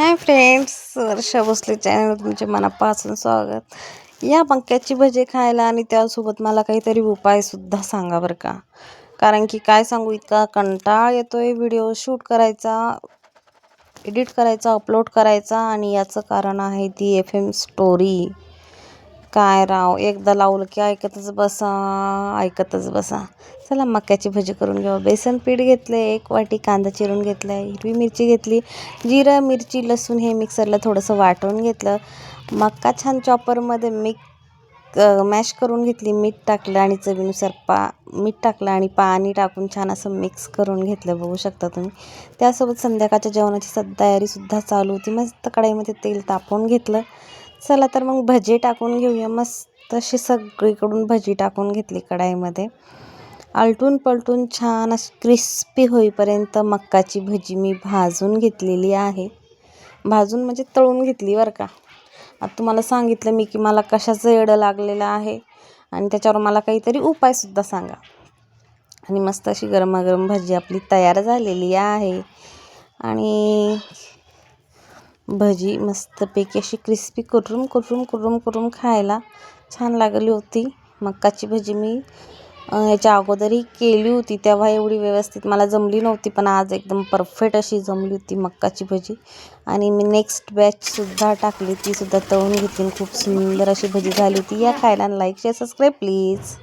Hi friends Varsha Bhosle channel तुमचे मनापासून स्वागत. या मक्याची भजी खायला आणि त्यासोबत मला काहीतरी उपायसुद्धा सांगा बरं का. कारण की काय सांगू इतका कंटाळ येतोय व्हिडिओ शूट करायचा एडिट करायचा अपलोड करायचा आणि याचं कारण आहे ती एफ एम स्टोरी काय राव? एकदा लावलं की ऐकतच बसा ऐकतच बसा. चला मक्याची भजी करून घेऊ. बेसन पीठ घेतलं एक वाटी कांदा चिरून घेतला आहे हिरवी मिरची घेतली जिरं मिरची लसूण हे मिक्सरला थोडंसं वाटून घेतलं. मक्का छान चॉपरमध्ये मिक मॅश करून घेतली मीठ टाकलं आणि चवीनुसार पा मीठ टाकलं आणि पाणी टाकून छान असं मिक्स करून घेतलं. बघू शकता तुम्ही. त्यासोबत संध्याकाळच्या जेवणाची सद तयारीसुद्धा चालू होती. मस्त कढाईमध्ये तेल तापवून घेतलं. चला तर मग भजी टाकून घेऊया. मस्त अशी सगळीकडून भजी टाकून घेतली कढाईमध्ये. आलटून पलटून छान अशी क्रिस्पी होईपर्यंत मक्काची भजी मी भाजून घेतलेली आहे. भाजून म्हणजे तळून घेतली बरं का. आता तुम्हाला सांगितलं मी की मला कशाचं येडं लागलेलं आहे आणि त्याच्यावर मला काहीतरी उपायसुद्धा सांगा. आणि मस्त अशी गरमागरम भजी आपली तयार झालेली आहे. आणि भजी मस्तपैकी अशी क्रिस्पी करून करून करून करून खायला छान लागली होती. मक्काची भजी मी याच्या अगोदरही केली होती तेव्हा एवढी व्यवस्थित मला जमली नव्हती पण आज एकदम परफेक्ट अशी जमली होती मक्काची भजी. आणि मी नेक्स्ट बॅचसुद्धा टाकली तीसुद्धा तळून घेतली खूप सुंदर अशी भजी झाली होती. या खायला लाईक शेअर सबस्क्राईब प्लीज